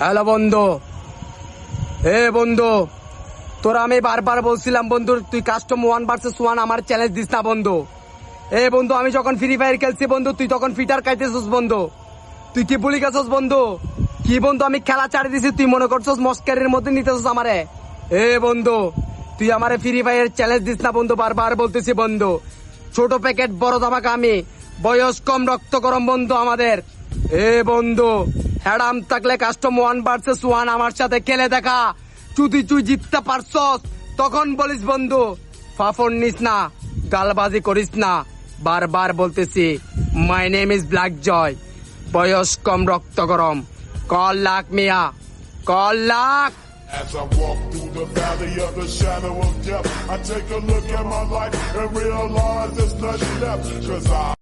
Hello বন্ধু। এ বন্ধু, তোরা আমি বারবার বলছিলাম, বন্ধু, তুই কাস্টম ওয়ান ভার্সেস ওয়ান আমার চ্যালেঞ্জ দিস না বন্ধু। এ বন্ধু, আমি যখন ফ্রি ফায়ার খেলছি বন্ধু, তুই তখন ফিটার খাইতেছিস বন্ধু। তুই কি বলি গেছস বন্ধু? কি বন্ধু, আমি খেলা ছাড়ি দিছি, তুই মনে করছস মস্কারের মধ্যে নিতেছস আমারে? এ বন্ধু, তুই আমারে ফ্রি ফায়ার চ্যালেঞ্জ দিস না বন্ধু, বারবার বলতেছি বন্ধু। ছোট প্যাকেট বড় ধামাকা আমি। বয়স কম, রক্ত গরম বন্ধু আমাদের। এ বন্ধু হ্যাডাম থাকলে কাস্টম ওয়ান ভার্সেস ওয়ান আমার সাথে খেলে দেখা। যদি তুই জিততে পারছস তখন বলিস বন্ধু ফাফন নিস না গালবাজি করিস না। বারবার বলতেছি my name is black Joy বয়স কম রক্ত গরম। কল লাখ মিয়া কল লাখ। As I walk through the valley of the shadow of death, I take a look at my life and realize there's nothing left. Cause I